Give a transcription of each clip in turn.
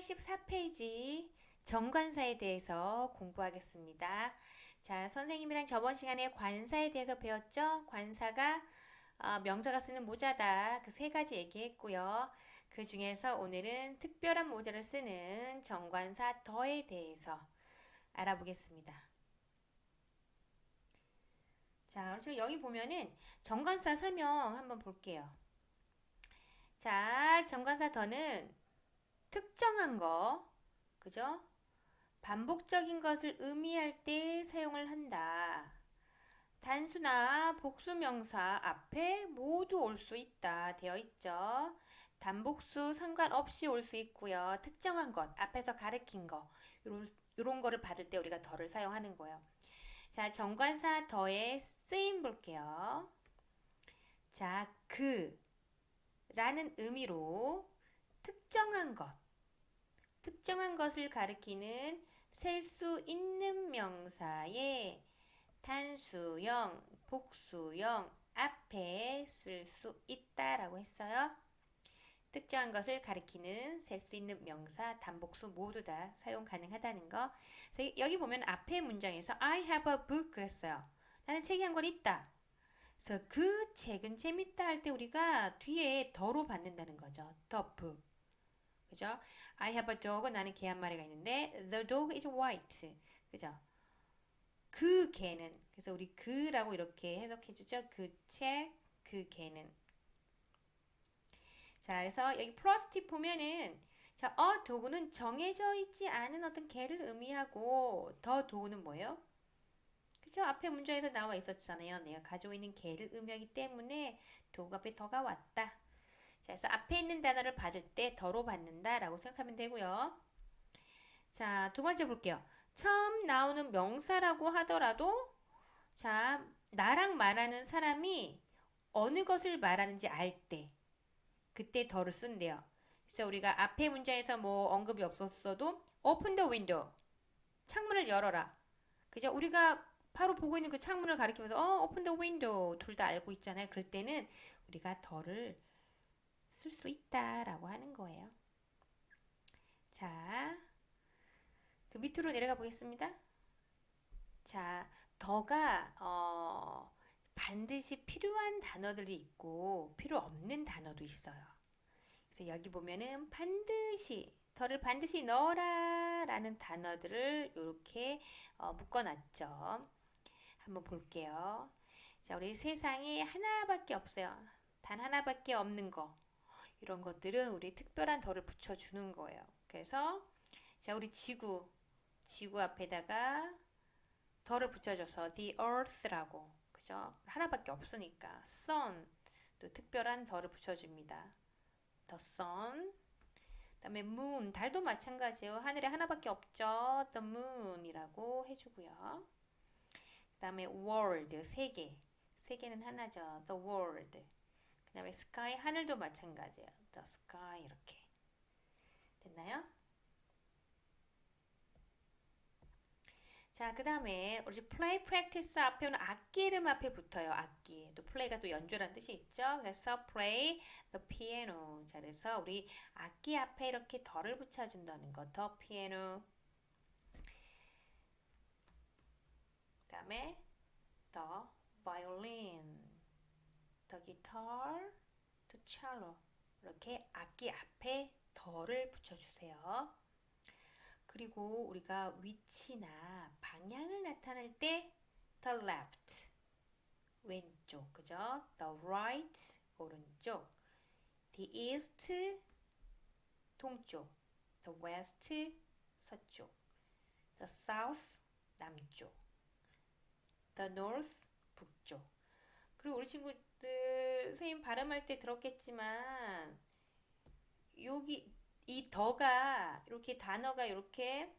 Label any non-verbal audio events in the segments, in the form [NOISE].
84페이지 정관사에 대해서 공부하겠습니다. 자, 선생님이랑 저번 시간에 관사에 대해서 배웠죠? 관사가 어, 명사가 쓰는 모자다. 그 세 가지 얘기했고요. 그 중에서 오늘은 특별한 모자를 쓰는 정관사 더에 대해서 알아보겠습니다. 자, 그리고 여기 보면은 정관사 설명 한번 볼게요. 자, 정관사 더는 특정한 거, 그죠? 반복적인 것을 의미할 때 사용을 한다. 단수나 복수명사 앞에 모두 올 수 있다. 되어 있죠. 단복수 상관없이 올 수 있고요. 특정한 것, 앞에서 가르친 거, 요런, 요런 거를 받을 때 우리가 더를 사용하는 거예요. 자, 정관사 더의 쓰임 볼게요. 자, 그 라는 의미로 특정한 것, 특정한 것을 가리키는 셀 수 있는 명사의 단수형, 복수형 앞에 쓸 수 있다라고 했어요. 특정한 것을 가리키는 셀 수 있는 명사, 단복수 모두 다 사용 가능하다는 거. 여기 보면 앞에 문장에서 I have a book 그랬어요. 나는 책이 한 권 있다. 그래서 그 책은 재밌다 할 때 우리가 뒤에 더로 받는다는 거죠. The book. 그죠? I have a dog. 나는 개 한 마리가 있는데 the dog is white. 그죠? 그 개는 그래서 우리 그라고 이렇게 해석해 주죠. 그 책, 그 개는. 자, 그래서 여기 플러스 팁 보면은 자, 어 도구는 정해져 있지 않은 어떤 개를 의미하고 더 도구는 뭐예요? 그죠? 앞에 문장에서 나와 있었잖아요. 내가 가지고 있는 개를 의미하기 때문에 도구 앞에 더가 왔다. 자, 그래서 앞에 있는 단어를 받을 때 더로 받는다라고 생각하면 되고요. 자, 두 번째 볼게요. 처음 나오는 명사라고 하더라도 자, 나랑 말하는 사람이 어느 것을 말하는지 알 때 그때 더를 쓴대요. 그래서 우리가 앞에 문장에서 뭐 언급이 없었어도 open the window 창문을 열어라. 그죠? 우리가 바로 보고 있는 그 창문을 가리키면서 어, open the window 둘 다 알고 있잖아요. 그럴 때는 우리가 더를 쓸 수 있다라고 하는 거예요. 자, 그 밑으로 내려가 보겠습니다. 자, 더가 어, 반드시 필요한 단어들이 있고 필요 없는 단어도 있어요. 그래서 여기 보면은 반드시 더를 반드시 넣어라 라는 단어들을 이렇게 어, 묶어놨죠. 한번 볼게요. 자, 우리 세상에 하나밖에 없어요. 단 하나밖에 없는 거. 이런 것들은 우리 특별한 덜을 붙여주는 거예요. 그래서 자 우리 지구 지구 앞에다가 덜을 붙여줘서 the earth라고 그죠? 하나밖에 없으니까 sun 또 특별한 덜을 붙여줍니다. the sun 그다음에 moon 달도 마찬가지예요. 하늘에 하나밖에 없죠. the moon이라고 해주고요. 그다음에 world 세계 세계는 하나죠. the world 그 다음에 sky 하늘도 마찬가지예요. the sky 이렇게 됐나요? 자, 그 다음에 우리 play practice 앞에 오는 악기 이름 앞에 붙어요. 악기. 또 play가 또 연주라는 뜻이 있죠. 그래서 play the piano. 자, 그래서 우리 악기 앞에 이렇게 더를 붙여준다는 거. the piano. 그 다음에 the violin. The guitar, the cello 이렇게 악기 앞에 더를 붙여주세요. 그리고 우리가 위치나 방향을 나타낼 때 the left 왼쪽 그죠? the right 오른쪽 the east 동쪽 the west 서쪽 the south 남쪽 the north 북쪽 그리고 우리 친구 들 선생님 발음할 때 들었겠지만 여기 이 더가 이렇게 단어가 이렇게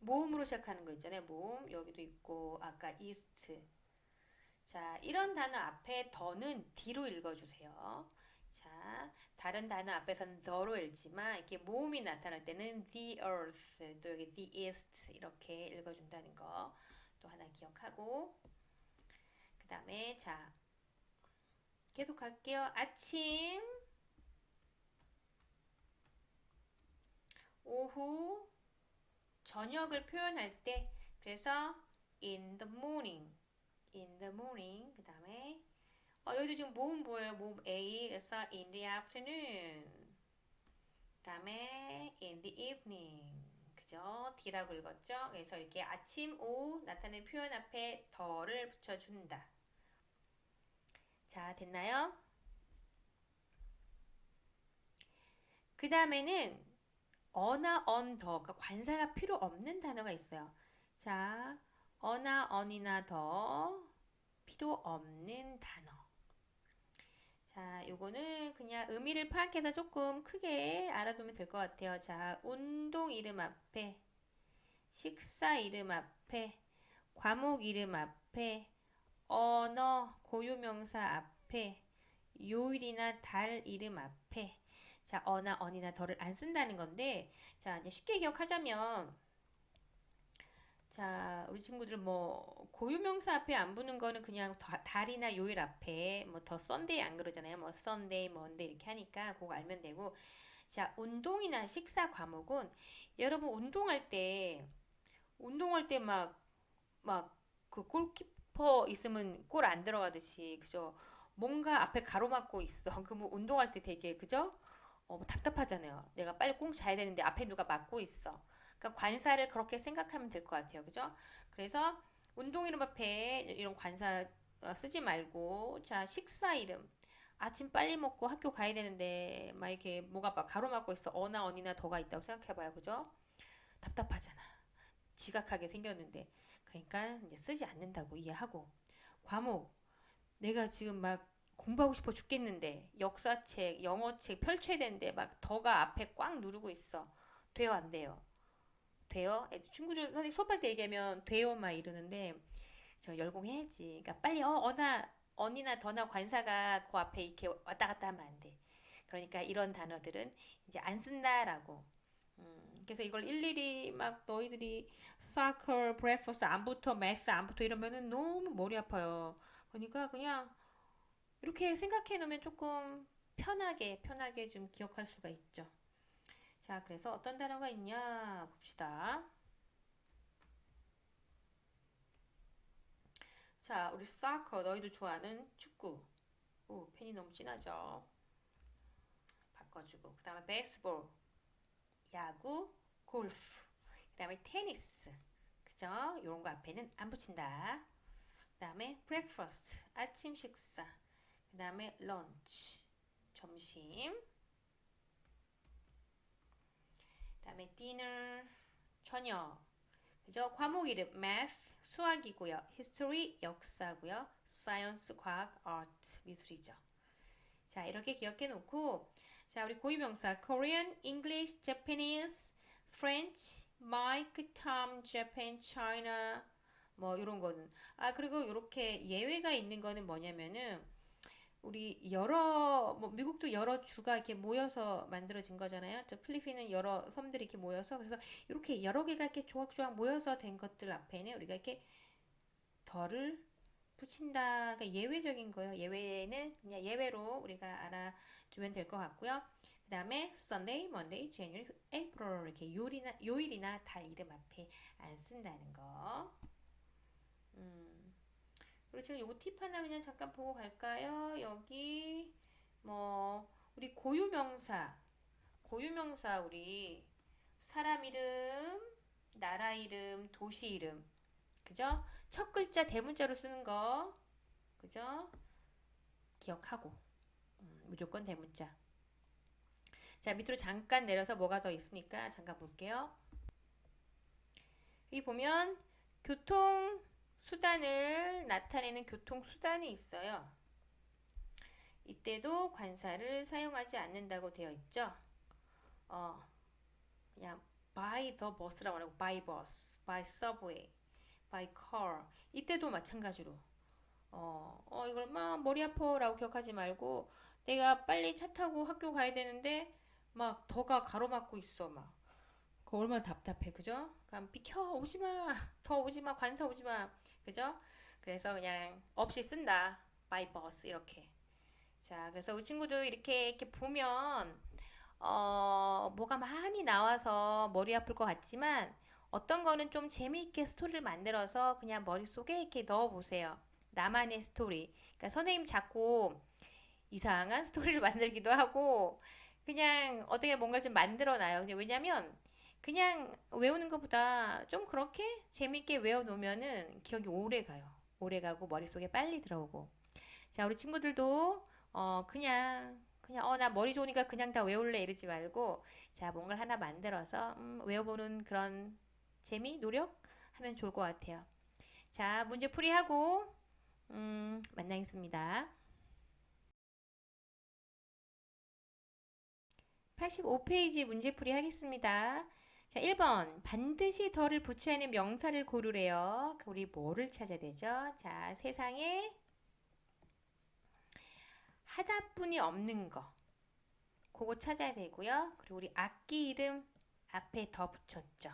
모음으로 시작하는 거 있잖아요. 모음 여기도 있고 아까 이스트 자 이런 단어 앞에 더는 D로 읽어주세요. 자 다른 단어 앞에서는 the로 읽지만 이렇게 모음이 나타날 때는 the earth 또 여기 the east 이렇게 읽어준다는 거 또 하나 기억하고 그 다음에 자 계속 갈게요. 아침. 오후. 저녁을 표현할 때 그래서 in the morning. in the morning. 그 다음에 어, 여기도 지금 모음 보여요. 모음 A 그래서 in the afternoon. 그 다음에 in the evening. 그죠? D라고 읽었죠? 그래서 이렇게 아침 오후 나타내는 표현 앞에 더를 붙여준다 자 됐나요? 그 다음에는 어나 언더 가 관사가 필요 없는 단어가 있어요. 자, 어나 언이나 더 필요 없는 단어. 자, 요거는 그냥 의미를 파악해서 조금 크게 알아두면 될 것 같아요. 자, 운동 이름 앞에, 식사 이름 앞에, 과목 이름 앞에, 언어 고유명사 앞에, 요일이나 달 이름 앞에, 자, 어나 언이나 더를 안 쓴다는 건데, 자, 이제 쉽게 기억하자면, 자, 우리 친구들 뭐 고유명사 앞에 안 붙는 거는 그냥 다- 달이나 요일 앞에 뭐 더 썬데이 안 그러잖아요. 뭐 썬데이, 먼데이 이렇게 하니까 그거 알면 되고. 자, 운동이나 식사 과목은 여러분 운동할 때 운동할 때 막 막 그 골키 퍼 있으면 골 안 들어가듯이 그죠? 뭔가 앞에 가로막고 있어. [LAUGHS] 그러면 운동할 때 되게 그죠? 어, 뭐 답답하잖아요. 내가 빨리 꽁 자야 되는데 앞에 누가 막고 있어. 그러니까 관사를 그렇게 생각하면 될 것 같아요. 그죠? 그래서 운동 이름 앞에 이런 관사 어, 쓰지 말고 자, 식사 이름. 아침 빨리 먹고 학교 가야 되는데 막 이렇게 뭐가 막 가로막고 있어. 어나 언이나 더가 있다고 생각해 봐요. 그죠? 답답하잖아. 지각하게 생겼는데. 그러니까 이제 쓰지 않는다고 이해하고. 과목. 내가 지금 막 공부하고 싶어 죽겠는데 역사책, 영어책 펼쳐야 되는데 막 더가 앞에 꽉 누르고 있어. 돼요, 안 돼요? 돼요? 친구들 선생님 수업할 때 얘기하면 돼요 막 이러는데 저 열공해야지. 그러니까 빨리 어 어나 언이나 더나 관사가 그 앞에 이렇게 왔다 갔다 하면 안 돼. 그러니까 이런 단어들은 이제 안 쓴다라고. 음, 그래서 이걸 일일이 막 너희들이 soccer, breakfast 안 붙어, math 안 붙어 이러면은 너무 머리 아파요. 그러니까 그냥 이렇게 생각해 놓으면 조금 편하게 편하게 좀 기억할 수가 있죠. 자, 그래서 어떤 단어가 있냐 봅시다. 자, 우리 soccer 너희들 좋아하는 축구. 오, 펜이 너무 진하죠. 바꿔주고. 그 다음에 baseball, 야구, 골프. 그 다음에 테니스. 그죠? 요런 거 앞에는 안 붙인다. 그 다음에 breakfast, 아침 식사. 그 다음에 lunch, 점심. 그 다음에 dinner, 저녁. 그죠? 과목 이름 math, 수학이고요. history, 역사고요. science, 과학, art, 미술이죠. 자, 이렇게 기억해 놓고 자, 우리 고유명사 Korean, English, Japanese, French, Mike, Tom, Japan, China 뭐 이런 거는 아 그리고 이렇게 예외가 있는 거는 뭐냐면은 우리 여러 뭐 미국도 여러 주가 이렇게 모여서 만들어진 거잖아요. 저 필리핀은 여러 섬들이 이렇게 모여서 그래서 이렇게 여러 개가 이렇게 조각조각 모여서 된 것들 앞에는 우리가 이렇게 덜을 붙인다가 예외적인 거예요. 예외는 그냥 예외로 우리가 알아주면 될 것 같고요. 그 다음에 Sunday, Monday, January, April 이렇게 요일이나, 요일이나 달 이름 앞에 안 쓴다는 거. 음. 그리고 요거 팁 하나 그냥 잠깐 보고 갈까요? 여기 뭐 우리 고유명사, 고유명사 우리 사람 이름, 나라 이름, 도시 이름, 그죠? 첫 글자 대문자로 쓰는 거, 그죠? 기억하고 음, 무조건 대문자. 자 밑으로 잠깐 내려서 뭐가 더 있으니까 잠깐 볼게요. 여기 보면 교통 수단을 나타내는 교통 수단이 있어요. 이때도 관사를 사용하지 않는다고 되어 있죠. 어, 그냥 by the bus라고 하고 by bus, by subway, by car. 이때도 마찬가지로 어, 어 이걸 막 머리 아파라고 기억하지 말고 내가 빨리 차 타고 학교 가야 되는데 막 더가 가로막고 있어 막. 그 얼마나 답답해 그죠? 그럼 비켜 오지마 [LAUGHS] 더 오지마 관사 오지마 그죠? 그래서 그냥 없이 쓴다 by bus 이렇게 자 그래서 우리 친구들 이렇게 이렇게 보면 어, 뭐가 많이 나와서 머리 아플 것 같지만 어떤 거는 좀 재미있게 스토리를 만들어서 그냥 머릿속에 이렇게 넣어 보세요. 나만의 스토리. 그러니까 선생님 자꾸 이상한 [LAUGHS] 스토리를 만들기도 하고 그냥 어떻게 뭔가 좀 만들어 놔요. 왜냐면 그냥 외우는 것보다 좀 그렇게 재밌게 외워 놓으면은 기억이 오래 가요. 오래 가고 머릿속에 빨리 들어오고. 자, 우리 친구들도 어 그냥 그냥 어 나 머리 좋으니까 그냥 다 외울래 이러지 말고 자, 뭔가 하나 만들어서 음, 외워 보는 그런 재미, 노력 하면 좋을 것 같아요. 자, 문제 풀이하고 음, 만나겠습니다. 85페이지 문제풀이 하겠습니다. 자, 1번. 반드시 덜을 붙여야 하는 명사를 고르래요. 그 우리 뭐를 찾아야 되죠? 자, 세상에 하나뿐이 없는 거. 그거 찾아야 되고요. 그리고 우리 악기 이름 앞에 더 붙였죠.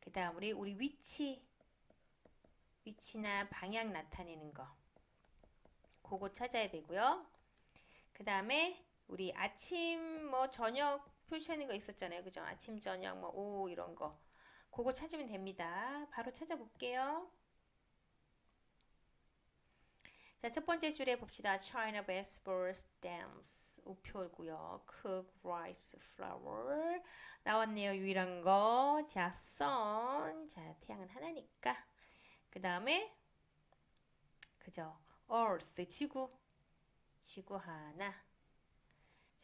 그 다음 우리 우리 위치 위치나 방향 나타내는 거. 그거 찾아야 되고요. 그 다음에 우리 아침 뭐 저녁 표시하는 거 있었잖아요. 그죠? 아침 저녁 뭐 오후 이런 거. 그거 찾으면 됩니다. 바로 찾아볼게요. 자, 첫 번째 줄에 봅시다. China baseball stamps. 우표고요. cook rice flour. 나왔네요. 유일한 거. 자, sun. 자, 태양은 하나니까. 그 다음에 그죠? earth. 지구. 지구 하나.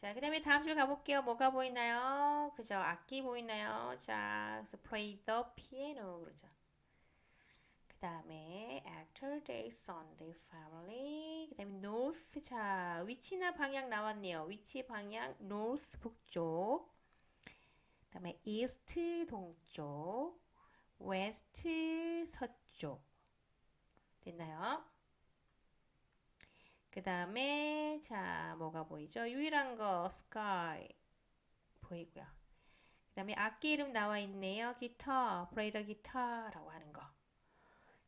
자, 그 다음에 다음 줄 가볼게요. 뭐가 보이나요? 그죠? 악기 보이나요? 자, 그래서 play the piano 그러죠. 그 다음에 actor, day, Sunday, family. 그 다음에 north. 자, 위치나 방향 나왔네요. 위치 방향 north 북쪽. 그 다음에 east 동쪽. west 서쪽. 됐나요? 그 다음에 자 뭐가 보이죠? 유일한 거 sky 보이고요. 그 다음에 악기 이름 나와 있네요. 기타, the guitar라고 하는 거.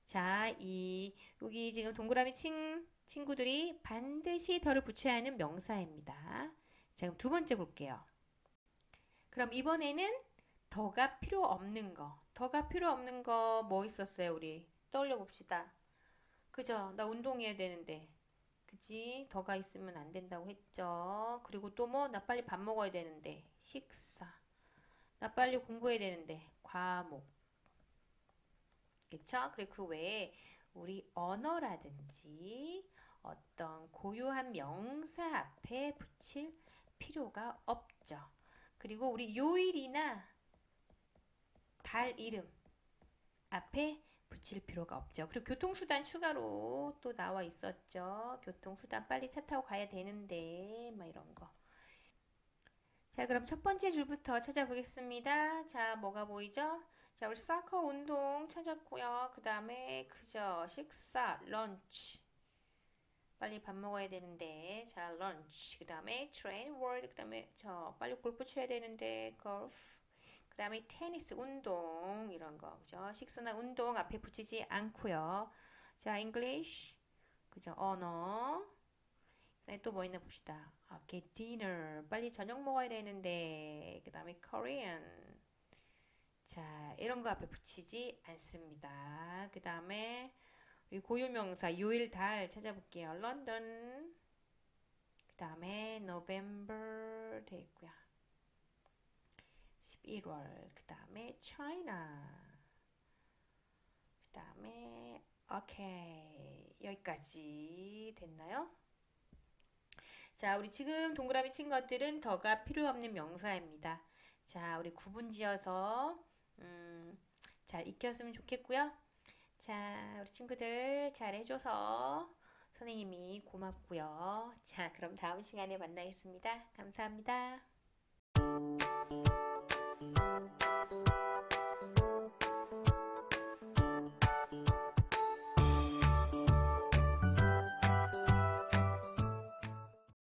자, 이 여기 지금 동그라미 친 친구들이 반드시 덜을 붙여야 하는 명사입니다. 자, 그럼 두 번째 볼게요. 그럼 이번에는 더가 필요 없는 거. 더가 필요 없는 거 뭐 있었어요, 우리? 떠올려 봅시다. 그죠? 나 운동해야 되는데. 그지? 더가 있으면 안 된다고 했죠. 그리고 또 뭐, 나 빨리 밥 먹어야 되는데. 식사. 나 빨리 공부해야 되는데. 과목. 그쵸? 그리고 그 외에 우리 언어라든지 어떤 고유한 명사 앞에 붙일 필요가 없죠. 그리고 우리 요일이나 달 이름 앞에 붙일 필요가 없죠. 그리고 교통수단 추가로 또 나와 있었죠. 교통수단 빨리 차 타고 가야 되는데, 막 이런 거. 자, 그럼 첫 번째 줄부터 찾아보겠습니다. 자, 뭐가 보이죠? 자, 우리 사커 운동 찾았고요. 그 다음에 그저 식사, 런치. 빨리 밥 먹어야 되는데, 자, 런치. 그 다음에 트레인 월드. 그 다음에 저 빨리 골프 쳐야 되는데, 골프. 그 다음에 테니스 운동 이런 거 그죠? 식사나 운동 앞에 붙이지 않고요. 자, English 그죠? 언어. 그다음에 또뭐 있나 봅시다. 아, get dinner 빨리 저녁 먹어야 되는데 그 다음에 Korean 자, 이런 거 앞에 붙이지 않습니다. 그 다음에 우리 고유명사 요일 달 찾아볼게요. 런던 그 다음에 November 돼 있고요. 11월 그 다음에 China 그 다음에 오케이 여기까지 됐나요? 자 우리 지금 동그라미 친 것들은 더가 필요 없는 명사입니다. 자 우리 구분 지어서 음, 잘 익혔으면 좋겠고요. 자 우리 친구들 잘 해줘서 선생님이 고맙고요. 자 그럼 다음 시간에 만나겠습니다. 감사합니다.